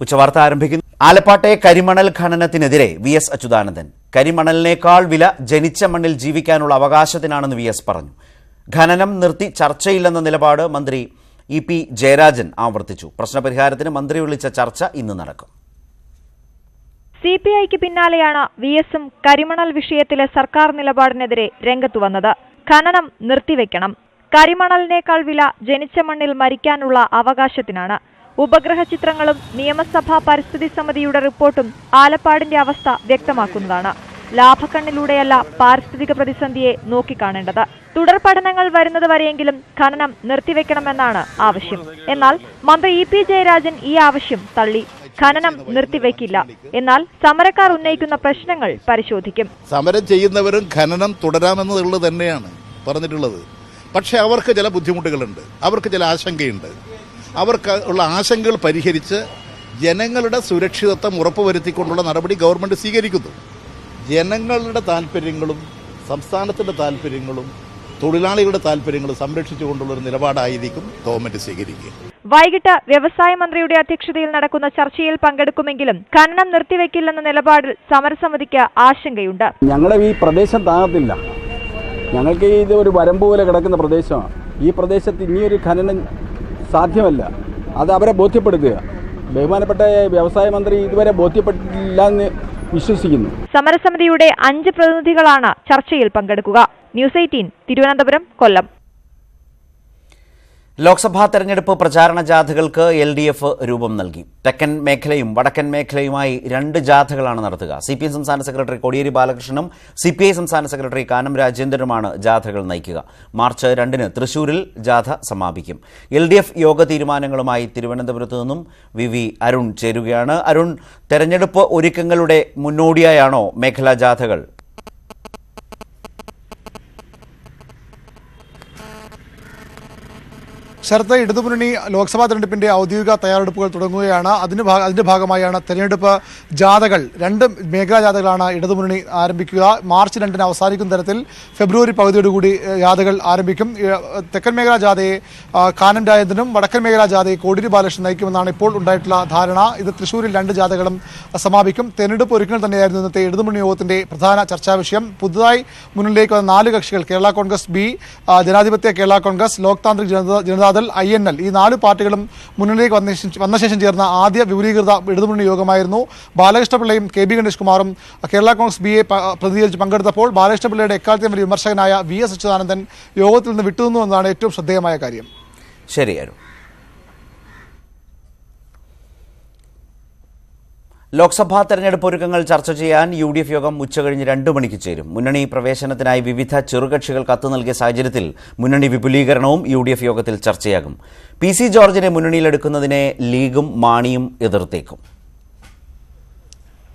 ഉച്ചവാർത്ത ആരംഭിക്കുന്നു. ആലപ്പാട്ടെ കരിമണൽ ഖനനത്തിനെതിരെ വി എസ് അച്യുതാനന്ദൻ. കരിമണലിനേക്കാൾ വില ജനിച്ച മണ്ണിൽ ജീവിക്കാനുള്ള അവകാശത്തിനാണെന്ന് വി എസ് പറഞ്ഞു. ഖനനം നിർത്തി ചർച്ചയില്ലെന്ന നിലപാട് മന്ത്രി ഇ പി ജയരാജൻ ആവർത്തിച്ചു. പ്രശ്നപരിഹാരത്തിന് മന്ത്രി വിളിച്ച ചർച്ച ഇന്ന് നടക്കും. സി പി ഐക്ക് പിന്നാലെയാണ് വി എസും കരിമണൽ വിഷയത്തിലെ സർക്കാർ നിലപാടിനെതിരെ രംഗത്തു വന്നത്. ഖനനം നിർത്തിവെക്കണം. കരിമണലിനേക്കാൾ വില ജനിച്ച മണ്ണിൽ മരിക്കാനുള്ള അവകാശത്തിനാണ്. ഉപഗ്രഹ ചിത്രങ്ങളും നിയമസഭാ പരിസ്ഥിതി സമിതിയുടെ റിപ്പോർട്ടും ആലപ്പാടിന്റെ അവസ്ഥ വ്യക്തമാക്കുന്നതാണ്. ലാഭക്കണ്ണിലൂടെയല്ല പാരിസ്ഥിതിക പ്രതിസന്ധിയെ നോക്കിക്കാണേണ്ടത്. തുടർ പഠനങ്ങൾ വരുന്നത് വരെയെങ്കിലും ഖനനം നിർത്തിവെക്കണമെന്നാണ് ആവശ്യം. എന്നാൽ മന്ത്രി ഇ പി ജയരാജൻ ഈ ആവശ്യം തള്ളി. ഖനനം നിർത്തിവെക്കില്ല. എന്നാൽ സമരക്കാർ ഉന്നയിക്കുന്ന പ്രശ്നങ്ങൾ പരിശോധിക്കും. സമരം ചെയ്യുന്നവരും ഖനനം തുടരാമെന്നുള്ളത് തന്നെയാണ് പറഞ്ഞിട്ടുള്ളത്. പക്ഷേ അവർക്ക് ചില ബുദ്ധിമുട്ടുകളുണ്ട്. അവർക്ക് ചില ആശങ്കയുണ്ട്. അവർക്ക് ഉള്ള ആശങ്കകൾ പരിഹരിച്ച് ജനങ്ങളുടെ സുരക്ഷിതത്വം ഉറപ്പുവരുത്തിക്കൊണ്ടുള്ള നടപടി ഗവൺമെന്റ് സ്വീകരിക്കുന്നു. ജനങ്ങളുടെ താല്പര്യങ്ങളും സംസ്ഥാനത്തിന്റെ താല്പര്യങ്ങളും തൊഴിലാളികളുടെ താല്പര്യങ്ങളും സംരക്ഷിച്ചുകൊണ്ടുള്ള ഒരു നിലപാടായിരിക്കും ഗവൺമെന്റ് സ്വീകരിക്കുക. വൈകിട്ട് വ്യവസായ മന്ത്രിയുടെ അധ്യക്ഷതയിൽ നടക്കുന്ന ചർച്ചയിൽ പങ്കെടുക്കുമെങ്കിലും ഖനനം നിർത്തിവെക്കില്ലെന്ന നിലപാടിൽ സമരസമിതിക്ക് ആശങ്കയുണ്ട്. ഞങ്ങളെ ഈ പ്രദേശം താങ്ങത്തില്ല. ഞങ്ങൾക്ക് ഇത് ഒരു വരമ്പ് പോലെ കിടക്കുന്ന പ്രദേശമാണ്. ഈ പ്രദേശത്ത് ഇനിയൊരു ഖനനം സാധ്യമല്ല. അത് അവരെ ബോധ്യപ്പെടുത്തുക. ബഹുമാനപ്പെട്ട വ്യവസായ മന്ത്രി ഇതുവരെ ബോധ്യപ്പെട്ടില്ല എന്ന് വിശ്വസിക്കുന്നു. സമരസമിതിയുടെ അഞ്ച് പ്രതിനിധികളാണ് ചർച്ചയിൽ പങ്കെടുക്കുക. News eighteen Thiruvananthapuram Kollam. Lok Sabha തെരഞ്ഞെടുപ്പ് പ്രചാരണ ജാഥകൾക്ക് എൽ ഡി എഫ് രൂപം നൽകി. തെക്കൻ മേഖലയും വടക്കൻ മേഖലയുമായി രണ്ട് ജാഥകളാണ് നടത്തുക. സി പി എം സംസ്ഥാന സെക്രട്ടറി കോടിയേരി ബാലകൃഷ്ണനും സി പി ഐ സംസ്ഥാന സെക്രട്ടറി കാനം രാജേന്ദ്രനുമാണ് ജാഥകൾ നയിക്കുക. മാർച്ച് രണ്ടിന് തൃശൂരിൽ ജാഥ സമാപിക്കും. എൽ ഡി എഫ് യോഗ തീരുമാനങ്ങളുമായി തിരുവനന്തപുരത്ത് നിന്നും വി വി അരുൺ ചേരുകയാണ്. അരുൺ തെരഞ്ഞെടുപ്പ് ഒരുക്കങ്ങളുടെ മുന്നോടിയായാണോ മേഖലാ ജാഥകൾ? ശരത്ത് ഇടതുമുന്നണി ലോക്സഭാ തെരഞ്ഞെടുപ്പിന്റെ ഔദ്യോഗിക തയ്യാറെടുപ്പുകൾ തുടങ്ങുകയാണ്. അതിന് അതിന്റെ ഭാഗമായാണ് തെരഞ്ഞെടുപ്പ് ജാഥകൾ. രണ്ട് മേഖലാ ജാഥകളാണ് ഇടതുമുന്നണി ആരംഭിക്കുക. മാർച്ച് രണ്ടിന് അവസാനിക്കുന്ന തരത്തിൽ ഫെബ്രുവരി പകുതിയോടുകൂടി ജാഥകൾ ആരംഭിക്കും. തെക്കൻ മേഖലാ ജാഥയെ കാനം രാജേന്ദ്രനും വടക്കൻ മേഖലാ ജാഥയെ കോടിയേരി ബാലകൃഷ്ണൻ നയിക്കുമെന്നാണ് ഇപ്പോൾ ഉണ്ടായിട്ടുള്ള ധാരണ. ഇത് തൃശ്ശൂരിൽ രണ്ട് ജാഥകളും സമാപിക്കും. തെരഞ്ഞെടുപ്പ് ഒരുക്കങ്ങൾ തന്നെയായിരുന്നു ഇന്നത്തെ ഇടതുമുന്നണി യോഗത്തിന്റെ പ്രധാന ചർച്ചാ വിഷയം. പുതുതായി മുന്നിലേക്ക് വന്ന നാല് കക്ഷികൾ കേരള കോൺഗ്രസ് ബി ജനാധിപത്യ Kerala Congress Lok Tantrik Janata Janata Dal I N L ഈ നാല് പാർട്ടികളും മുന്നണിയിലേക്ക് വന്ന വന്ന ശേഷം ചേർന്ന ആദ്യ വിപുലീകൃത ഇടതുമുന്നണി യോഗമായിരുന്നു. ബാലകൃഷ്ണപിള്ളയും കെ ബി ഗണേഷ് കുമാറും കേരള കോൺഗ്രസ് ബി എ പ്രതിനിധീകരിച്ച് പങ്കെടുത്തപ്പോൾ ബാലകൃഷ്ണപിള്ളയുടെ എക്കാലത്തെയും വലിയ വിമർശകനായ വി എസ് അച്യുതാനന്ദൻ യോഗത്തിൽ നിന്ന് വിട്ടുനിന്നു എന്നതാണ് ഏറ്റവും ശ്രദ്ധേയമായ കാര്യം. ശരി ലോക്സഭാ തെരഞ്ഞെടുപ്പ് ഒരുക്കങ്ങൾ ചർച്ച ചെയ്യാൻ യു ഡി എഫ് യോഗം ഉച്ചകഴിഞ്ഞ് രണ്ടു മണിക്ക് ചേരും. മുന്നണി പ്രവേശനത്തിനായി വിവിധ ചെറുകക്ഷികൾ കത്ത് നൽകിയ സാഹചര്യത്തിൽ മുന്നണി വിപുലീകരണവും യു ഡി എഫ് യോഗത്തിൽ ചർച്ചയാകും. പി സി ജോർജിനെ മുന്നണിയിലെടുക്കുന്നതിനെ ലീഗും മാണിയും എതിർത്തേക്കും.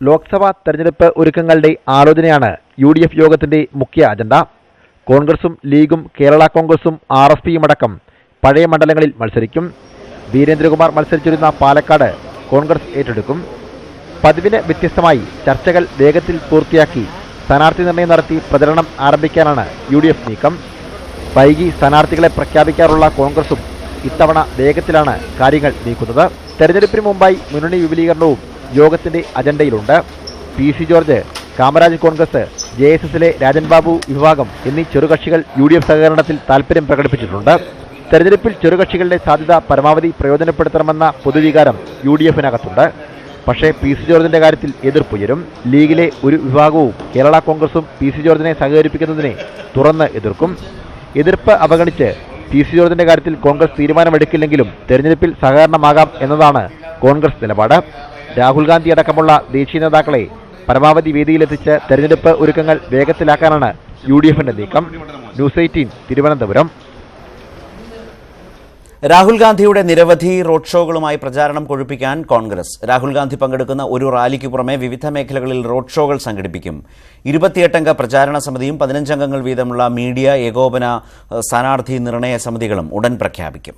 ലോക്സഭാ തെരഞ്ഞെടുപ്പ് ഒരുക്കങ്ങളുടെ ആലോചനയാണ് യു ഡി എഫ് യോഗത്തിന്റെ മുഖ്യ അജണ്ട. കോൺഗ്രസും ലീഗും കേരള കോൺഗ്രസും ആർ എസ് പിയും അടക്കം പഴയ മണ്ഡലങ്ങളിൽ മത്സരിക്കും. വീരേന്ദ്രകുമാർ മത്സരിച്ചിരുന്ന പാലക്കാട് കോൺഗ്രസ് ഏറ്റെടുക്കും. പതിവിന് വ്യത്യസ്തമായി ചർച്ചകൾ വേഗത്തിൽ പൂർത്തിയാക്കി സ്ഥാനാർത്ഥി നിർണയം നടത്തി പ്രചരണം ആരംഭിക്കാനാണ് യു ഡി എഫ് നീക്കം. വൈകി സ്ഥാനാർത്ഥികളെ പ്രഖ്യാപിക്കാറുള്ള കോൺഗ്രസും ഇത്തവണ വേഗത്തിലാണ് കാര്യങ്ങൾ നീക്കുന്നത്. തെരഞ്ഞെടുപ്പിന് മുമ്പായി മുന്നണി വിപുലീകരണവും യോഗത്തിന്റെ അജണ്ടയിലുണ്ട്. P C George Kamaraj Congress J S എസിലെ രാജൻ ബാബു വിഭാഗം എന്നീ ചെറുകക്ഷികൾ യു ഡി എഫ് സഹകരണത്തിൽ താൽപര്യം പ്രകടിപ്പിച്ചിട്ടുണ്ട്. തെരഞ്ഞെടുപ്പിൽ ചെറുകക്ഷികളുടെ സാധ്യത പരമാവധി പ്രയോജനപ്പെടുത്തണമെന്ന പൊതുവികാരം യു ഡി എഫിനകത്തുണ്ട് പക്ഷേ പി സി ജോർജിന്റെ കാര്യത്തിൽ എതിർപ്പുയരും ലീഗിലെ ഒരു വിഭാഗവും കേരള കോൺഗ്രസും പി സി ജോർജിനെ സഹകരിപ്പിക്കുന്നതിനെ തുറന്ന് എതിർക്കും. എതിർപ്പ് അവഗണിച്ച് പി സി ജോർജിന്റെ കാര്യത്തിൽ കോൺഗ്രസ് തീരുമാനമെടുക്കില്ലെങ്കിലും തെരഞ്ഞെടുപ്പിൽ സഹകരണമാകാം എന്നതാണ് കോൺഗ്രസ് നിലപാട്. രാഹുൽ ഗാന്ധി അടക്കമുള്ള ദേശീയ നേതാക്കളെ പരമാവധി വേദിയിലെത്തിച്ച് തെരഞ്ഞെടുപ്പ് ഒരുക്കങ്ങൾ വേഗത്തിലാക്കാനാണ് യു ഡി എഫിന്റെ നീക്കം. News eighteen Thiruvananthapuram. രാഹുൽ ഗാന്ധിയുടെ നിരവധി റോഡ് ഷോകളുമായി പ്രചാരണം കൊഴുപ്പിക്കാൻ കോൺഗ്രസ്. രാഹുൽ ഗാന്ധി പങ്കെടുക്കുന്ന ഒരു റാലിക്ക് പുറമെ വിവിധ മേഖലകളിൽ റോഡ് ഷോകൾ സംഘടിപ്പിക്കും. ഇരുപത്തിയെട്ടംഗ പ്രചാരണ സമിതിയും പതിനഞ്ചംഗങ്ങൾ വീതമുള്ള മീഡിയ ഏകോപന സ്ഥാനാർത്ഥി നിർണയ സമിതികളും ഉടൻ പ്രഖ്യാപിക്കും.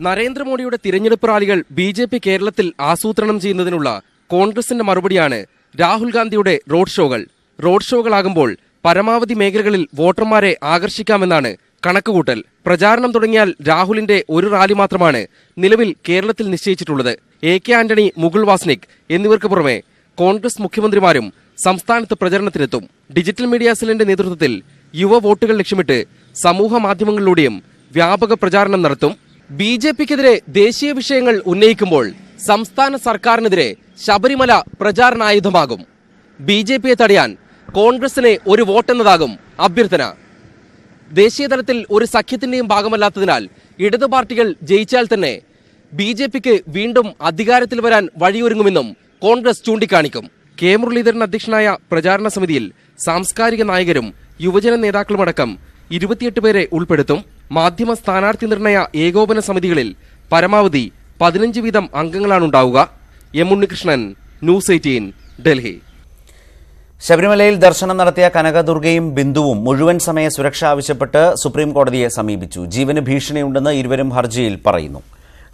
നരേന്ദ്രമോദിയുടെ തിരഞ്ഞെടുപ്പ് റാലികൾ ബി ജെ പി കേരളത്തിൽ ആസൂത്രണം ചെയ്യുന്നതിനുള്ള കോൺഗ്രസിന്റെ മറുപടിയാണ് രാഹുൽ ഗാന്ധിയുടെ റോഡ് ഷോകൾ. റോഡ് ഷോകളാകുമ്പോൾ പരമാവധി മേഖലകളിൽ വോട്ടർമാരെ ആകർഷിക്കാമെന്നാണ് കണക്കുകൂട്ടൽ. പ്രചാരണം തുടങ്ങിയാൽ രാഹുലിന്റെ ഒരു റാലി മാത്രമാണ് നിലവിൽ കേരളത്തിൽ നിശ്ചയിച്ചിട്ടുള്ളത്. എ കെ ആന്റണി മുകുൾ വാസ്നിക് എന്നിവർക്ക് പുറമെ കോൺഗ്രസ് മുഖ്യമന്ത്രിമാരും സംസ്ഥാനത്ത് പ്രചരണത്തിനെത്തും. ഡിജിറ്റൽ മീഡിയ സെല്ലിന്റെ നേതൃത്വത്തിൽ യുവ വോട്ടുകൾ ലക്ഷ്യമിട്ട് സമൂഹ മാധ്യമങ്ങളിലൂടെയും വ്യാപക പ്രചാരണം നടത്തും. ബി ജെ പിക്കെതിരെ ദേശീയ വിഷയങ്ങൾ ഉന്നയിക്കുമ്പോൾ സംസ്ഥാന സർക്കാരിനെതിരെ ശബരിമല പ്രചാരണായുധമാകും. ബി ജെ പിയെ തടയാൻ കോൺഗ്രസിന് ഒരു വോട്ടെന്നതാകും അഭ്യർത്ഥന. ദേശീയ തലത്തിൽ ഒരു സഖ്യത്തിന്റെയും ഭാഗമല്ലാത്തതിനാൽ ഇടതു പാർട്ടികൾ ജയിച്ചാൽ തന്നെ ബി ജെ പിക്ക് വീണ്ടും അധികാരത്തിൽ വരാൻ വഴിയൊരുങ്ങുമെന്നും കോൺഗ്രസ് ചൂണ്ടിക്കാണിക്കും. കെ മുരളീധരൻ അധ്യക്ഷനായ പ്രചാരണ സമിതിയിൽ സാംസ്കാരിക നായകരും യുവജന നേതാക്കളുമടക്കം ഇരുപത്തിയെട്ട് പേരെ ഉൾപ്പെടുത്തും. മാധ്യമ സ്ഥാനാർത്ഥി നിർണയ ഏകോപന സമിതികളിൽ പരമാവധി പതിനഞ്ച് വീതം അംഗങ്ങളാണുണ്ടാവുക. M Unnikrishnan news eighteen Delhi. ശബരിമലയിൽ ദർശനം നടത്തിയ കനകദുർഗയും ബിന്ദുവും മുഴുവൻ സമയ സുരക്ഷ ആവശ്യപ്പെട്ട് സുപ്രീം കോടതിയെ സമീപിച്ചു. ജീവന് ഭീഷണിയുണ്ടെന്ന് ഇരുവരും ഹർജിയിൽ പറയുന്നു.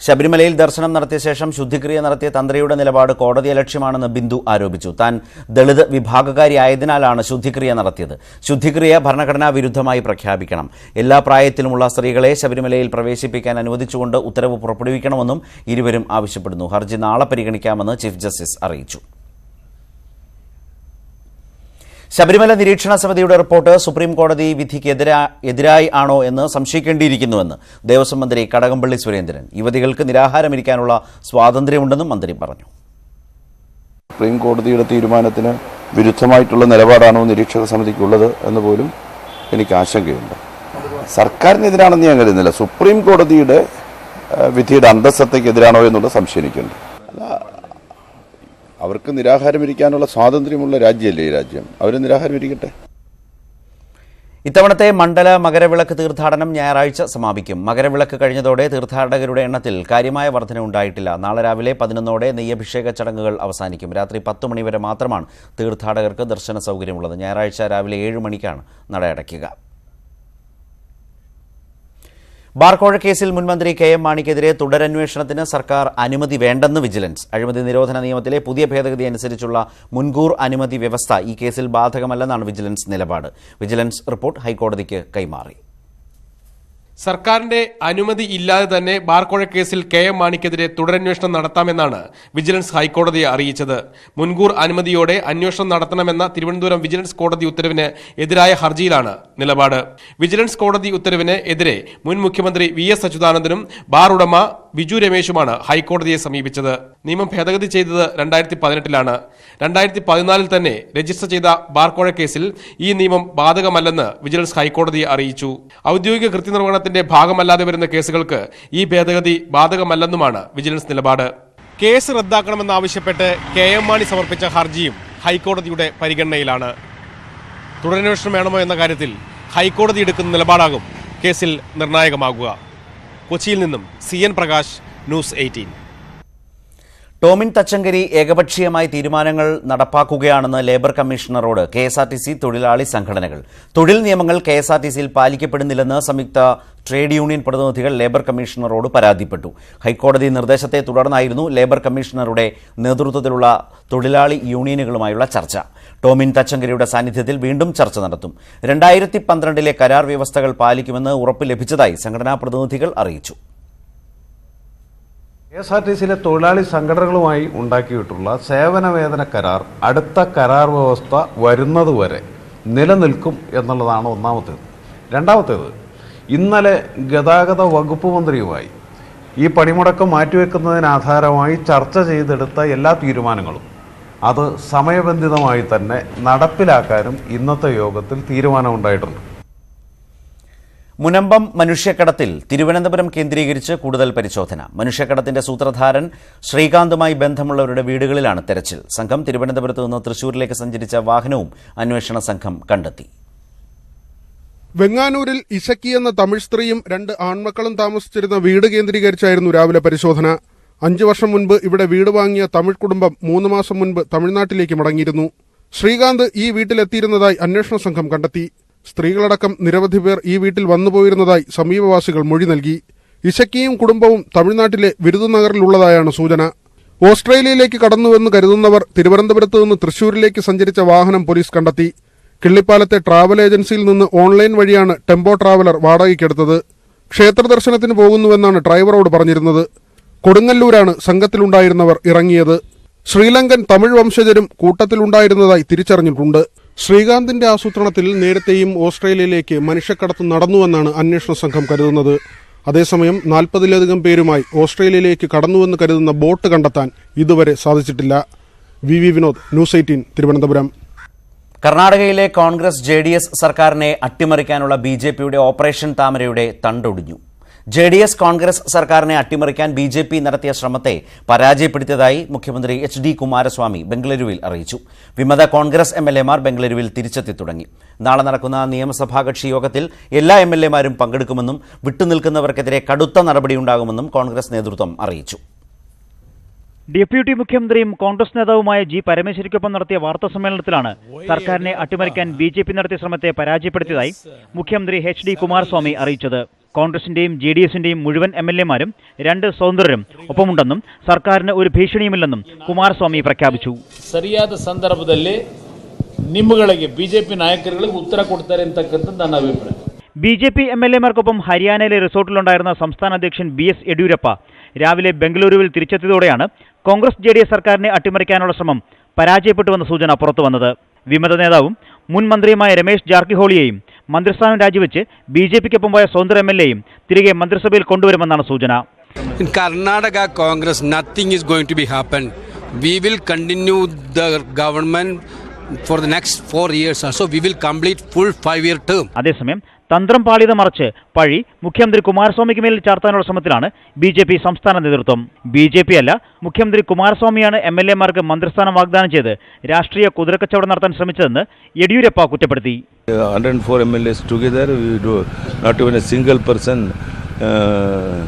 ശബരിമലയിൽ ദർശനം നടത്തിയ ശേഷം ശുദ്ധിക്രിയ നടത്തിയ തന്ത്രിയുടെ നിലപാട് കോടതിയെ ലക്ഷ്യമാണെന്ന് ബിന്ദു ആരോപിച്ചു. താൻ ദളിത് വിഭാഗകാരിയായതിനാലാണ് ശുദ്ധിക്രിയ നടത്തിയത്. ശുദ്ധിക്രിയ ഭരണഘടനാ വിരുദ്ധമായി പ്രഖ്യാപിക്കണം. എല്ലാ പ്രായത്തിലുമുള്ള സ്ത്രീകളെ ശബരിമലയിൽ പ്രവേശിപ്പിക്കാൻ അനുവദിച്ചുകൊണ്ട് ഉത്തരവ് പുറപ്പെടുവിക്കണമെന്നും ഇരുവരും ആവശ്യപ്പെടുന്നു. ഹർജി നാളെ പരിഗണിക്കാമെന്ന് ചീഫ് ജസ്റ്റിസ് അറിയിച്ചു. ശബരിമല നിരീക്ഷണ സമിതിയുടെ റിപ്പോർട്ട് സുപ്രീം കോടതി വിധിക്ക് എതിരായി ആണോ എന്ന് സംശയിക്കേണ്ടിയിരിക്കുന്നുവെന്ന് ദേവസ്വം മന്ത്രി കടകംപള്ളി സുരേന്ദ്രൻ. യുവതികൾക്ക് നിരാഹാരമിരിക്കാനുള്ള സ്വാതന്ത്ര്യമുണ്ടെന്നും മന്ത്രി പറഞ്ഞു. സുപ്രീം കോടതിയുടെ തീരുമാനത്തിന് വിരുദ്ധമായിട്ടുള്ള നിലപാടാണോ നിരീക്ഷക സമിതിക്കുള്ളത് എന്ന് പോലും എനിക്ക് ആശങ്കയുണ്ട്. സർക്കാരിനെതിരാണെന്ന് ഞാൻ കരുതുന്നില്ല. സുപ്രീം കോടതിയുടെ വിധിയുടെ അന്തസ്സത്തയ്ക്കെതിരാണോ എന്നുള്ള സംശയം എനിക്കുണ്ട്. അവർക്ക് നിരാഹാരമിരിക്കാനുള്ള സ്വാതന്ത്ര്യമുള്ള രാജ്യമല്ലേ ഈ രാജ്യം? അവർ നിരാഹാരമിരിക്കട്ടെ. ഇത്തവണത്തെ മണ്ഡല മകരവിളക്ക് തീർത്ഥാടനം ഞായറാഴ്ച സമാപിക്കും. മകരവിളക്ക് കഴിഞ്ഞതോടെ തീർത്ഥാടകരുടെ എണ്ണത്തിൽ കാര്യമായ വർധന ഉണ്ടായിട്ടില്ല. നാളെ രാവിലെ പതിനൊന്നോടെ നെയ്യഭിഷേക ചടങ്ങുകൾ അവസാനിക്കും. രാത്രി പത്ത് മണിവരെ മാത്രമാണ് തീർത്ഥാടകർക്ക് ദർശന സൗകര്യമുള്ളത്. ഞായറാഴ്ച രാവിലെ ഏഴ് മണിക്കാണ് നട അടയ്ക്കുക ബാർക്കോഴ കേസിൽ മുൻമന്ത്രി കെ എം മാണിക്കെതിരെ തുടരന്വേഷണത്തിന് സർക്കാർ അനുമതി വേണ്ടെന്ന് വിജിലൻസ്. അഴിമതി നിരോധന നിയമത്തിലെ പുതിയ ഭേദഗതി അനുസരിച്ചുള്ള മുൻകൂർ അനുമതി വ്യവസ്ഥ ഈ കേസിൽ ബാധകമല്ലെന്നാണ് വിജിലൻസ് നിലപാട്. വിജിലൻസ് റിപ്പോർട്ട് ഹൈക്കോടതിക്ക് കൈമാറി. സർക്കാരിന്റെ അനുമതി ഇല്ലാതെ തന്നെ ബാർക്കോഴ കേസിൽ കെ എം മാണിക്കെതിരെ തുടരന്വേഷണം നടത്താമെന്നാണ് വിജിലൻസ് ഹൈക്കോടതിയെ അറിയിച്ചത്. മുൻകൂർ അനുമതിയോടെ അന്വേഷണം നടത്തണമെന്ന തിരുവനന്തപുരം വിജിലൻസ് കോടതി ഉത്തരവിന് എതിരായ ഹർജിയിലാണ് നിലപാട്. വിജിലൻസ് കോടതി ഉത്തരവിന് എതിരെ മുൻ മുഖ്യമന്ത്രി വി എസ് അച്യുതാനന്ദനും ബാർ ഉടമ ബിജു രമേശുമാണ് ഹൈക്കോടതിയെ സമീപിച്ചത്. നിയമം ഭേദഗതി ചെയ്തത് രണ്ടായിരത്തി പതിനെട്ടിലാണ് രണ്ടായിരത്തി പതിനാലിൽ തന്നെ രജിസ്റ്റർ ചെയ്ത ബാർക്കോഴ കേസിൽ ഈ നിയമം ബാധകമല്ലെന്ന് വിജിലൻസ് ഹൈക്കോടതിയെ അറിയിച്ചു. ഔദ്യോഗിക കൃത്യനിർവഹണത്തിന്റെ ഭാഗമല്ലാതെ വരുന്ന കേസുകൾക്ക് ഈ ഭേദഗതി ബാധകമല്ലെന്നുമാണ് വിജിലൻസ് നിലപാട്. കേസ് റദ്ദാക്കണമെന്നാവശ്യപ്പെട്ട് കെ എം മാണി സമർപ്പിച്ച ഹർജിയും ഹൈക്കോടതിയുടെ പരിഗണനയിലാണ്. തുടരന്വേഷണം വേണമോ എന്ന കാര്യത്തിൽ ഹൈക്കോടതി എടുക്കുന്ന നിലപാടാകും കേസിൽ നിർണായകമാകുക. കൊച്ചിയിൽ നിന്നും C N Prakash news eighteen. Tomin Thachankary ഏകപക്ഷീയമായി തീരുമാനങ്ങൾ നടപ്പാക്കുകയാണെന്ന് labour കമ്മീഷണറോട് K S R T C തൊഴിലാളി സംഘടനകൾ. തൊഴിൽ നിയമങ്ങൾ കെ എസ് ആർ ടി സിയിൽ പാലിക്കപ്പെടുന്നില്ലെന്ന് സംയുക്ത ട്രേഡ് യൂണിയൻ പ്രതിനിധികൾ ലേബർ കമ്മീഷണറോട് പരാതിപ്പെട്ടു. ഹൈക്കോടതി നിർദ്ദേശത്തെ തുടർന്നായിരുന്നു ലേബർ കമ്മീഷണറുടെ നേതൃത്വത്തിലുള്ള തൊഴിലാളി യൂണിയനുകളുമായുള്ള ചർച്ച. ടോമിൻ തച്ചങ്കരിയുടെ സാന്നിധ്യത്തിൽ വീണ്ടും ചർച്ച നടത്തും. രണ്ടായിരത്തി പന്ത്രണ്ടിലെ കരാർ വ്യവസ്ഥകൾ പാലിക്കുമെന്ന് ഉറപ്പ് ലഭിച്ചതായി സംഘടനാ പ്രതിനിധികൾ അറിയിച്ചു. കെ എസ് ആർ ടി സിയിലെ തൊഴിലാളി സംഘടനകളുമായി ഉണ്ടാക്കിയിട്ടുള്ള സേവന വേതന കരാർ അടുത്ത കരാർ വ്യവസ്ഥ വരുന്നതുവരെ നിലനിൽക്കും എന്നുള്ളതാണ് ഒന്നാമത്തേത്. രണ്ടാമത്തേത് ഇന്നലെ ഗതാഗത വകുപ്പ് മന്ത്രിയുമായി ഈ പണിമുടക്കം മാറ്റിവെക്കുന്നതിന് ആധാരമായി ചർച്ച ചെയ്തെടുത്ത എല്ലാ തീരുമാനങ്ങളും അത് സമയബന്ധിതമായി തന്നെ നടപ്പിലാക്കാനും ഇന്നത്തെ യോഗത്തിൽ തീരുമാനമുണ്ടായിട്ടുണ്ട്. മുനമ്പം മനുഷ്യക്കടത്തിൽ തിരുവനന്തപുരം കേന്ദ്രീകരിച്ച് കൂടുതൽ പരിശോധന. മനുഷ്യക്കടത്തിന്റെ സൂത്രധാരൻ ശ്രീകാന്തുമായി ബന്ധമുള്ളവരുടെ വീടുകളിലാണ് തെരച്ചിൽ. സംഘം തിരുവനന്തപുരത്ത് നിന്ന് തൃശൂരിലേക്ക് സഞ്ചരിച്ച വാഹനവും അന്വേഷണ സംഘം കണ്ടെത്തി. വെങ്ങാനൂരിൽ ഇശക്കി എന്ന തമിഴ് സ്ത്രീയും രണ്ട് ആൺമക്കളും താമസിച്ചിരുന്ന വീട് കേന്ദ്രീകരിച്ചായിരുന്നു രാവിലെ പരിശോധന. അഞ്ചു വർഷം മുൻപ് ഇവിടെ വീട് വാങ്ങിയ തമിഴ് കുടുംബം മൂന്ന് മാസം മുൻപ് തമിഴ്നാട്ടിലേക്ക് മടങ്ങിയിരുന്നു. ശ്രീകാന്ത് ഈ വീട്ടിലെത്തിയിരുന്നതായി അന്വേഷണ സംഘം കണ്ടെത്തി. സ്ത്രീകളടക്കം നിരവധി പേർ ഈ വീട്ടിൽ വന്നുപോയിരുന്നതായി സമീപവാസികൾ മൊഴി നൽകി. ഇശക്കിയും കുടുംബവും തമിഴ്നാട്ടിലെ വിരുദുനഗറിലുള്ളതായാണ് സൂചന. ഓസ്ട്രേലിയയിലേക്ക് കടന്നുവെന്ന് കരുതുന്നവർ തിരുവനന്തപുരത്ത് നിന്ന് തൃശൂരിലേക്ക് സഞ്ചരിച്ച വാഹനം പോലീസ് കണ്ടെത്തി. കിള്ളിപ്പാലത്തെ ട്രാവൽ ഏജൻസിയിൽ നിന്ന് ഓൺലൈൻ വഴിയാണ് ടെമ്പോ ട്രാവലർ വാടകയ്ക്കെടുത്തത്. ക്ഷേത്ര ദർശനത്തിന് പോകുന്നുവെന്നാണ് ഡ്രൈവറോട് പറഞ്ഞിരുന്നത്. കൊടുങ്ങല്ലൂരാണ് സംഘത്തിലുണ്ടായിരുന്നവർ ഇറങ്ങിയത്. ശ്രീലങ്കൻ തമിഴ് വംശജരും കൂട്ടത്തിലുണ്ടായിരുന്നതായി തിരിച്ചറിഞ്ഞിട്ടുണ്ട്. ശ്രീകാന്തിന്റെ ആസൂത്രണത്തിൽ നേരത്തെയും ഓസ്ട്രേലിയയിലേക്ക് മനുഷ്യക്കടത്ത് നടന്നുവെന്നാണ് അന്വേഷണ സംഘം കരുതുന്നത്. അതേസമയം നാൽപ്പതിലധികം പേരുമായി ഓസ്ട്രേലിയയിലേക്ക് കടന്നുവെന്ന് കരുതുന്ന ബോട്ട് കണ്ടെത്താൻ ഇതുവരെ സാധിച്ചിട്ടില്ല. V V Vinod news eighteen Thiruvananthapuram. കർണാടകയിലെ കോൺഗ്രസ് ജെ സർക്കാരിനെ അട്ടിമറിക്കാനുള്ള ബി ഓപ്പറേഷൻ താമരയുടെ തണ്ടൊടിഞ്ഞു. ജെ ഡി എസ് കോൺഗ്രസ് സർക്കാരിനെ അട്ടിമറിക്കാൻ ബി ജെ പി നടത്തിയ ശ്രമത്തെ പരാജയപ്പെടുത്തിയതായി മുഖ്യമന്ത്രി എച്ച് ഡി കുമാരസ്വാമി ബംഗളൂരുവിൽ അറിയിച്ചു. വിമത കോൺഗ്രസ് എം എൽ എമാർ ബംഗളൂരുവിൽ തിരിച്ചെത്തി തുടങ്ങി. നാളെ നടക്കുന്ന നിയമസഭാ കക്ഷി യോഗത്തിൽ എല്ലാ എം എൽ എമാരും പങ്കെടുക്കുമെന്നും വിട്ടുനിൽക്കുന്നവർക്കെതിരെ കടുത്ത നടപടിയുണ്ടാകുമെന്നും കോൺഗ്രസ് നേതൃത്വം അറിയിച്ചു. ഡെപ്യൂട്ടി മുഖ്യമന്ത്രിയും കോൺഗ്രസ് നേതാവുമായ ജി പരമേശ്വരിക്കൊപ്പം നടത്തിയ വാർത്താ സമ്മേളനത്തിലാണ് സർക്കാരിനെ അട്ടിമറിക്കാൻ ബി നടത്തിയ ശ്രമത്തെ പരാജയപ്പെടുത്തിയതായി മുഖ്യമന്ത്രി എച്ച് ഡി കുമാരസ്വാമി അറിയിച്ചത്. കോൺഗ്രസിന്റെയും ജെ ഡി എസിന്റെയും മുഴുവൻ എം എൽ എമാരും രണ്ട് സ്വതന്ത്രരും ഒപ്പമുണ്ടെന്നും സർക്കാരിന് ഒരു ഭീഷണിയുമില്ലെന്നും കുമാരസ്വാമി പ്രഖ്യാപിച്ചു ಸರಿಯಾದ ಸಂದರ್ಭದಲ್ಲಿ ನಿಮ್ಮಗಳಿಗೆ ಬಿಜೆಪಿ ನಾಯಕರುಗಳಿಗೆ ಉತ್ತರ ಕೊಡ್ತಾರೆ ಅಂತಕ್ಕಂಥದ್ದು ನನ್ನ ಅಭಿಪ್ರಾಯ B J P M L എമാർക്കൊപ്പം ഹരിയാനയിലെ റിസോർട്ടിലുണ്ടായിരുന്ന സംസ്ഥാന അധ്യക്ഷൻ ബി എസ് യെഡ്യൂരപ്പ രാവിലെ ബംഗളൂരുവിൽ തിരിച്ചെത്തിയതോടെയാണ് കോൺഗ്രസ് ജെ ഡി എസ് സർക്കാരിനെ അട്ടിമറിക്കാനുള്ള ശ്രമം പരാജയപ്പെട്ടുവെന്ന സൂചന പുറത്തു വന്നത് വിമത നേതാവും മുൻ മന്ത്രിയുമായ രമേശ് ജാർക്കിഹോളിയെയും മന്ത്രിസ്ഥാനം രാജിവെച്ച് ബി ജെ പിക്കൊപ്പം പോയ സ്വതന്ത്ര എം എൽ എയും തിരികെ മന്ത്രിസഭയിൽ കൊണ്ടുവരുമെന്നാണ് സൂചന. Karnataka Congress nothing is going to be happen we will continue the government for the next four years so we will complete full five year term അതേസമയം തന്ത്രം പാളിത മറച്ച് പഴി മുഖ്യമന്ത്രി കുമാരസ്വാമിക്ക് മേൽ ചാർത്താനുള്ള ശ്രമത്തിലാണ് ബി ജെ പി സംസ്ഥാന നേതൃത്വം. ബി ജെ പി അല്ല മുഖ്യമന്ത്രി കുമാരസ്വാമിയാണ് എം എൽ എമാർക്ക് മന്ത്രിസ്ഥാനം വാഗ്ദാനം ചെയ്ത് രാഷ്ട്രീയ കുതിരക്കച്ചവടം നടത്താൻ ശ്രമിച്ചതെന്ന് യെഡിയൂരപ്പ കുറ്റപ്പെടുത്തി. 104 MLAs together, we do not even a single person uh,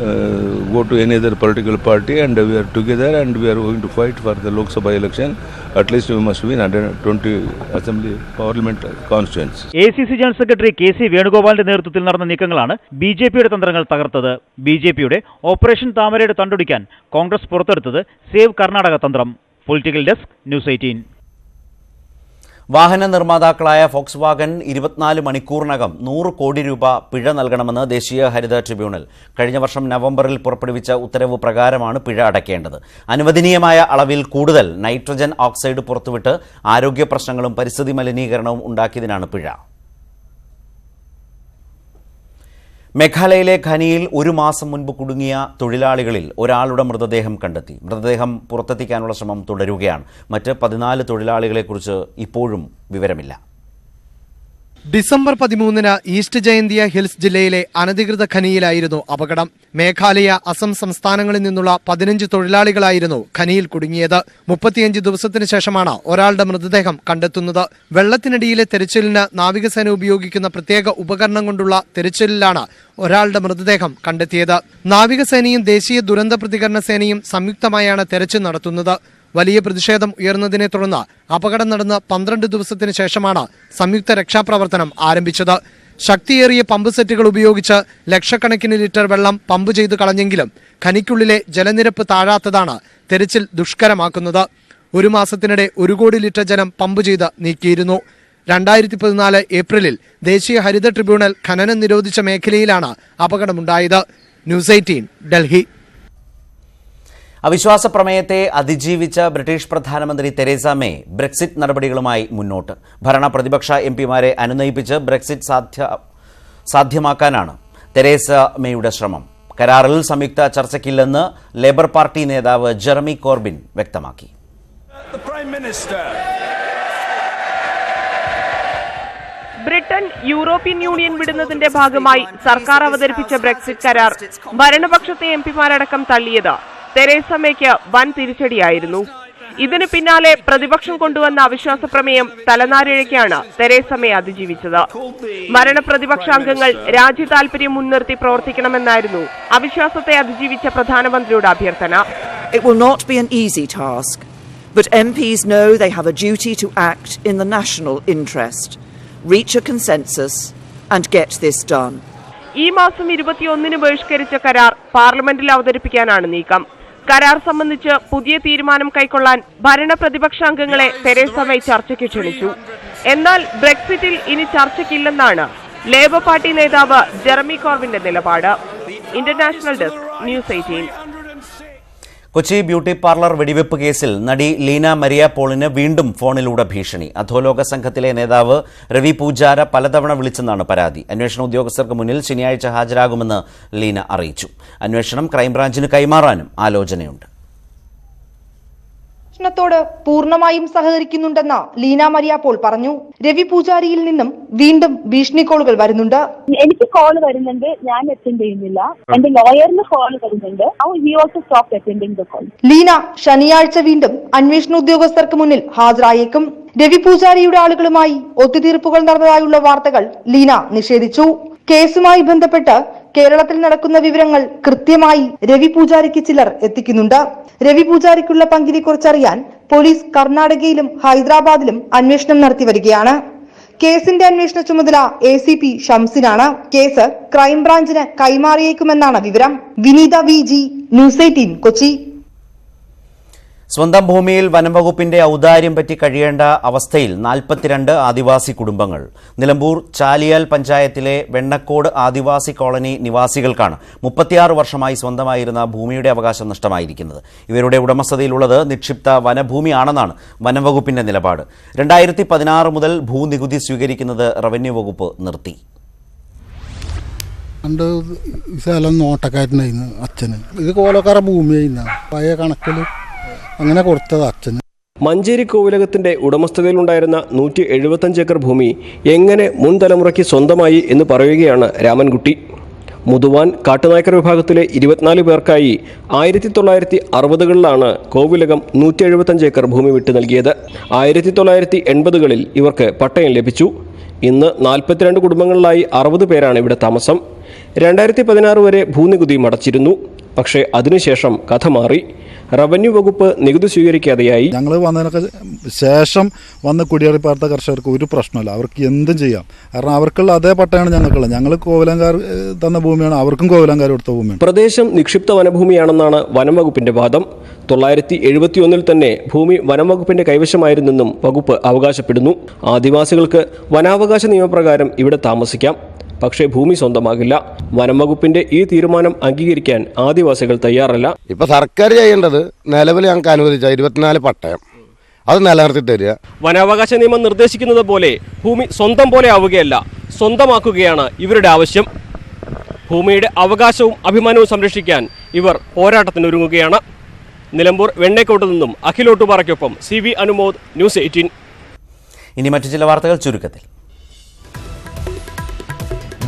uh, go to any other political party, and we are together, and we are going to fight for the Lok Sabha election. At least we must win 120 assembly parliament constituents. ACC C Secretary KC secretary K C വേണുഗോപാലിന്റെ നേതൃത്വത്തിൽ നടന്ന നീക്കങ്ങളാണ് B J പിയുടെ തന്ത്രങ്ങൾ തകർത്തത് B J പിയുടെ operation താമരയുടെ തണ്ടൊടിക്കാൻ Congress പുറത്തെടുത്തത് save Karnataka തന്ത്രം പൊളിറ്റിക്കൽ ഡെസ്ക് ന്യൂസ് എയ്റ്റീൻ വാഹന നിർമ്മാതാക്കളായ ഫോക്സ് വാഗൻ ഇരുപത്തിനാല് മണിക്കൂറിനകം നൂറ് കോടി രൂപ പിഴ നൽകണമെന്ന് ദേശീയ ഹരിത ട്രിബ്യൂണൽ കഴിഞ്ഞ വർഷം നവംബറിൽ പുറപ്പെടുവിച്ച ഉത്തരവ് പ്രകാരമാണ് പിഴ അടയ്ക്കേണ്ടത്. അനുവദനീയമായ അളവിൽ കൂടുതൽ നൈട്രജൻ ഓക്സൈഡ് പുറത്തുവിട്ട് ആരോഗ്യ പ്രശ്നങ്ങളും പരിസ്ഥിതി മലിനീകരണവും ഉണ്ടാക്കിയതിനാണ് പിഴ. മേഘാലയയിലെ ഖനിയിൽ ഒരു മാസം മുൻപ് കുടുങ്ങിയ തൊഴിലാളികളിൽ ഒരാളുടെ മൃതദേഹം കണ്ടെത്തി. മൃതദേഹം പുറത്തെത്തിക്കാനുള്ള ശ്രമം തുടരുകയാണ്. മറ്റ് പതിനാല് തൊഴിലാളികളെക്കുറിച്ച് ഇപ്പോഴും വിവരമില്ല. ഡിസംബർ പതിമൂന്നിന് ഈസ്റ്റ് ജയന്തിയ ഹിൽസ് ജില്ലയിലെ അനധികൃത ഖനിയിലായിരുന്നു അപകടം. മേഘാലയ അസം സംസ്ഥാനങ്ങളിൽ നിന്നുള്ള പതിനഞ്ച് തൊഴിലാളികളായിരുന്നു ഖനിയിൽ കുടുങ്ങിയത്. മുപ്പത്തിയഞ്ച് ദിവസത്തിനു ശേഷമാണ് ഒരാളുടെ മൃതദേഹം കണ്ടെത്തുന്നത്. വെള്ളത്തിനടിയിലെ തെരച്ചിലിന് നാവികസേന ഉപയോഗിക്കുന്ന പ്രത്യേക ഉപകരണം കൊണ്ടുള്ള തെരച്ചിലിലാണ് ഒരാളുടെ മൃതദേഹം കണ്ടെത്തിയത്. നാവികസേനയും ദേശീയ ദുരന്ത പ്രതികരണ സേനയും സംയുക്തമായാണ് തെരച്ചിൽ നടത്തുന്നത്. വലിയ പ്രതിഷേധം ഉയർന്നതിനെ തുടർന്ന് അപകടം നടന്ന പന്ത്രണ്ട് ദിവസത്തിന് ശേഷമാണ് സംയുക്ത രക്ഷാപ്രവർത്തനം ആരംഭിച്ചത്. ശക്തിയേറിയ പമ്പ് സെറ്റുകൾ ഉപയോഗിച്ച് ലക്ഷക്കണക്കിന് ലിറ്റർ വെള്ളം പമ്പ് ചെയ്ത് കളഞ്ഞെങ്കിലും ഖനിക്കുള്ളിലെ ജലനിരപ്പ് താഴാത്തതാണ് തെരച്ചിൽ ദുഷ്കരമാക്കുന്നത്. ഒരു മാസത്തിനിടെ ഒരു കോടി ലിറ്റർ ജലം പമ്പ് ചെയ്ത് നീക്കിയിരുന്നു. രണ്ടായിരത്തി പതിനാല് ഏപ്രിലിൽ ദേശീയ ഹരിത ട്രിബ്യൂണൽ ഖനനം നിരോധിച്ച മേഖലയിലാണ് അപകടമുണ്ടായത്. News eighteen Delhi. അവിശ്വാസ പ്രമേയത്തെ അതിജീവിച്ച ബ്രിട്ടീഷ് പ്രധാനമന്ത്രി തെരേസ മേ ബ്രെക്സിറ്റ് നടപടികളുമായി മുന്നോട്ട്. ഭരണ പ്രതിപക്ഷ എം പിമാരെ അനുനയിപ്പിച്ച് ബ്രെക്സിറ്റ് സാധ്യ സാധ്യമാക്കാനാണ് തെരേസ മേയുടെ ശ്രമം. കരാറിൽ സംയുക്ത ചർച്ചയ്ക്കില്ലെന്ന് ലേബർ പാർട്ടി നേതാവ് ജെറമി കോർബിൻ വ്യക്തമാക്കി. ബ്രിട്ടൻ യൂറോപ്യൻ യൂണിയൻ വിടുന്നതിന്റെ ഭാഗമായി സർക്കാർ അവതരിപ്പിച്ച ബ്രെക്സിറ്റ് കരാർ ഭരണപക്ഷത്തെ എം പിമാരടക്കം തള്ളിയത്. തെരേസ മേയ്ക്ക് വൻ തിരിച്ചടിയായിരുന്നു. ഇതിനു പിന്നാലെ പ്രതിപക്ഷം കൊണ്ടുവന്ന അവിശ്വാസ പ്രമേയം തലനാരിഴയ്ക്കാണ് തെരേസമ്മയെ അതിജീവിച്ചത്. മരണപ്രതിപക്ഷാംഗങ്ങൾ രാജ്യ താൽപര്യം മുൻനിർത്തി പ്രവർത്തിക്കണമെന്നായിരുന്നു അവിശ്വാസത്തെ അതിജീവിച്ച പ്രധാനമന്ത്രിയുടെ അഭ്യർത്ഥന. It will not be an easy task, but MPs know they have a duty to act in the national interest, reach a consensus, and get this done. ഈ മാസം ഇരുപത്തിയൊന്നിന് ബഹിഷ്കരിച്ച കരാർ പാർലമെന്റിൽ അവതരിപ്പിക്കാനാണ് നീക്കം. കരാർ സംബന്ധിച്ച് പുതിയ തീരുമാനം കൈക്കൊള്ളാൻ ഭരണ പ്രതിപക്ഷാംഗങ്ങളെ തെരേസ മേ ചർച്ചയ്ക്ക് ക്ഷണിച്ചു. എന്നാൽ ബ്രെക്സിറ്റിൽ ഇനി ചർച്ചയ്ക്കില്ലെന്നാണ് ലേബർ പാർട്ടി നേതാവ് ജെറമി കോർബിന്റെ നിലപാട്. International desk news eighteen. Kochi beauty parlour വെടിവെപ്പ് കേസിൽ നടി ലീന മരിയ പോളിന് വീണ്ടും ഫോണിലൂടെ ഭീഷണി. അധോലോക സംഘത്തിലെ നേതാവ് രവി പൂജാര പലതവണ വിളിച്ചെന്നാണ് പരാതി. അന്വേഷണ ഉദ്യോഗസ്ഥർക്ക് മുന്നിൽ ശനിയാഴ്ച ഹാജരാകുമെന്ന് ലീന അറിയിച്ചു. അന്വേഷണം ക്രൈംബ്രാഞ്ചിന് കൈമാറാനും ആലോചനയുണ്ട്. അന്വേഷണത്തോട് പൂർണമായും സഹകരിക്കുന്നുണ്ടെന്ന് ലീന മരിയ പോൾ പറഞ്ഞു. രവി പൂജാരിയിൽ നിന്നും വീണ്ടും ഭീഷണി കോളുകൾ വരുന്നുണ്ട്. എനിക്ക് കോൾ വരുന്നുണ്ട്. ഞാൻ അറ്റൻഡ് ചെയ്യുന്നില്ല. എന്റെ ലോയറിന് കോൾ വരുന്നുണ്ട്. Stop attending the call Leena ശനിയാഴ്ച വീണ്ടും അന്വേഷണ ഉദ്യോഗസ്ഥർക്ക് മുന്നിൽ ഹാജരായേക്കും. രവി പൂജാരിയുടെ ആളുകളുമായി ഒത്തുതീർപ്പുകൾ നടന്നതായുള്ള വാർത്തകൾ ലീന നിഷേധിച്ചു. കേസുമായി ബന്ധപ്പെട്ട് കേരളത്തിൽ നടക്കുന്ന വിവരങ്ങൾ കൃത്യമായി രവി പൂജാരിക്ക് ചിലർ എത്തിക്കുന്നുണ്ട്. രവി പൂജാരിക്കുള്ള പങ്കിനെ കുറിച്ചറിയാൻ പോലീസ് കർണാടകയിലും ഹൈദരാബാദിലും അന്വേഷണം നടത്തി വരികയാണ്. കേസിന്റെ അന്വേഷണ ചുമതല എ സി പി ഷംസിനാണ്. കേസ് ക്രൈംബ്രാഞ്ചിന് കൈമാറിയേക്കുമെന്നാണ് വിവരം. Vineetha V G news eighteen Kochi. സ്വന്തം ഭൂമിയിൽ വനംവകുപ്പിന്റെ ഔദാര്യം പറ്റി കഴിയേണ്ട അവസ്ഥയിൽ നാൽപ്പത്തിരണ്ട് ആദിവാസി കുടുംബങ്ങൾ. നിലമ്പൂർ ചാലിയാൽ പഞ്ചായത്തിലെ വെണ്ണക്കോട് ആദിവാസി കോളനി നിവാസികൾക്കാണ് മുപ്പത്തിയാറ് വർഷമായി സ്വന്തമായിരുന്ന ഭൂമിയുടെ അവകാശം നഷ്ടമായിരിക്കുന്നത്. ഇവരുടെ ഉടമസ്ഥതയിലുള്ളത് നിക്ഷിപ്ത വനഭൂമിയാണെന്നാണ് വനംവകുപ്പിന്റെ നിലപാട്. രണ്ടായിരത്തി പതിനാറ് മുതൽ ഭൂനികുതി സ്വീകരിക്കുന്നത് റവന്യൂ വകുപ്പ് നിർത്തി. പണ്ട് സ്ഥലം നോട്ടക്കാരനായിരുന്നു അച്ഛന്. ഇത് കോലക്കാര ഭൂമിയായിരുന്നു പഴയ കണക്കിൽ അങ്ങനെ കൊടുത്തത് അച്ഛന്. മഞ്ചേരി കോവിലകത്തിന്റെ ഉടമസ്ഥതയിലുണ്ടായിരുന്ന നൂറ്റി എഴുപത്തഞ്ച് ഏക്കർ ഭൂമി എങ്ങനെ മുൻ തലമുറയ്ക്ക് സ്വന്തമായി എന്ന് പറയുകയാണ് രാമൻകുട്ടി. മുതുവാൻ കാട്ടുനായ്ക്കർ വിഭാഗത്തിലെ ഇരുപത്തിനാല് പേർക്കായി ആയിരത്തി തൊള്ളായിരത്തി അറുപതുകളിലാണ് കോവിലകം നൂറ്റി എഴുപത്തഞ്ച് ഏക്കർ ഭൂമി വിട്ടു നൽകിയത്. ആയിരത്തി തൊള്ളായിരത്തി എൺപതുകളിൽ ഇവർക്ക് പട്ടയം ലഭിച്ചു. ഇന്ന് നാൽപ്പത്തിരണ്ട് കുടുംബങ്ങളിലായി അറുപത് പേരാണ് ഇവിടെ താമസം. രണ്ടായിരത്തി പതിനാറ് വരെ ഭൂനികുതി മടച്ചിരുന്നു. പക്ഷേ അതിനുശേഷം കഥ മാറി. റവന്യൂ വകുപ്പ് നികുതി സ്വീകരിക്കാതെയായി. ഞങ്ങൾ വന്നതിനൊക്കെ ശേഷം വന്ന് കുടിയേറി പാർത്ത കർഷകർക്ക് ഒരു പ്രശ്നമല്ല. അവർക്ക് എന്തും ചെയ്യാം. കാരണം അവർക്കുള്ള അതേ പട്ടയാണ് ഞങ്ങൾക്കുള്ളത്. ഞങ്ങൾ കോവിലങ്കാർ തന്ന ഭൂമിയാണ്. അവർക്കും കോവിലങ്കാർ കൊടുത്ത ഭൂമിയാണ്. പ്രദേശം നിക്ഷിപ്ത വനഭൂമിയാണെന്നാണ് വനം വകുപ്പിന്റെ വാദം. തൊള്ളായിരത്തി എഴുപത്തിയൊന്നിൽ തന്നെ ഭൂമി വനം വകുപ്പിന്റെ കൈവശമായിരുന്നെന്നും വകുപ്പ് അവകാശപ്പെടുന്നു. ആദിവാസികൾക്ക് വനാവകാശ നിയമപ്രകാരം ഇവിടെ താമസിക്കാം. പക്ഷേ ഭൂമി സ്വന്തമാകില്ല. വനം വകുപ്പിന്റെ ഈ തീരുമാനം അംഗീകരിക്കാൻ ആദിവാസികൾ തയ്യാറല്ല. ഇപ്പൊ സർക്കാർ ചെയ്യേണ്ടത് നിലവിൽ ഞങ്ങൾക്ക് അനുവദിച്ച ഇരുപത്തിനാല് പട്ടയം. അത് നിലനിർത്തി തരിക. വനാവകാശ നിയമം നിർദ്ദേശിക്കുന്നത് പോലെ ഭൂമി സ്വന്തം പോലെ ആവുകയല്ല സ്വന്തമാക്കുകയാണ് ഇവരുടെ ആവശ്യം. ഭൂമിയുടെ അവകാശവും അഭിമാനവും സംരക്ഷിക്കാൻ ഇവർ പോരാട്ടത്തിനൊരുങ്ങുകയാണ്. നിലമ്പൂർ വെണ്ണേക്കോട്ട് നിന്നും അഖിലോട്ടുപാറയ്ക്കൊപ്പം C V Anumod news eighteen. ഇനി മറ്റു ചില വാർത്തകൾ ചുരുക്കത്തിൽ.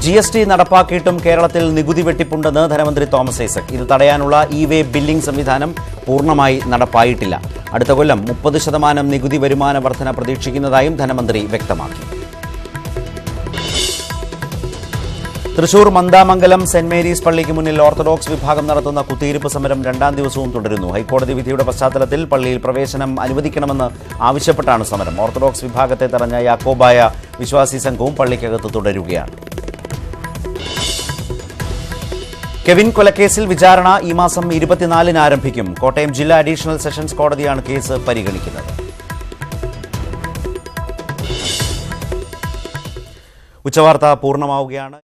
ജി എസ് ടി നടപ്പാക്കിയിട്ടും കേരളത്തിൽ നികുതി വെട്ടിപ്പുണ്ടെന്ന് ധനമന്ത്രി തോമസ് ഐസക്. ഇത് തടയാനുള്ള ഇ വേ ബില്ലിംഗ് സംവിധാനം പൂർണമായി നടപ്പായിട്ടില്ല. അടുത്ത കൊല്ലം മുപ്പത് ശതമാനം നികുതി വരുമാന വർധന പ്രതീക്ഷിക്കുന്നതായും ധനമന്ത്രി വ്യക്തമാക്കി. തൃശൂർ മന്ദാമംഗലം സെന്റ് മേരീസ് പള്ളിക്ക് മുന്നിൽ ഓർത്തഡോക്സ് വിഭാഗം നടത്തുന്ന കുത്തിയിരിപ്പ് സമരം രണ്ടാം ദിവസവും തുടരുന്നു. ഹൈക്കോടതി വിധിയുടെ പശ്ചാത്തലത്തിൽ പള്ളിയിൽ പ്രവേശനം അനുവദിക്കണമെന്ന് ആവശ്യപ്പെട്ടാണ് സമരം. ഓർത്തഡോക്സ് വിഭാഗത്തെ തടഞ്ഞ യാക്കോബായ വിശ്വാസി സംഘവും പള്ളിക്കകത്ത് തുടരുകയാണ്. കെവിൻ കൊലക്കേസിൽ വിചാരണ ഈ മാസം ഇരുപത്തിനാലിന് ആരംഭിക്കും. കോട്ടയം ജില്ലാ അഡീഷണൽ സെഷൻസ് കോടതിയാണ് കേസ് പരിഗണിക്കുന്നത്. ഉച്ചവാർത്ത പൂർണമാവുകയാണ്.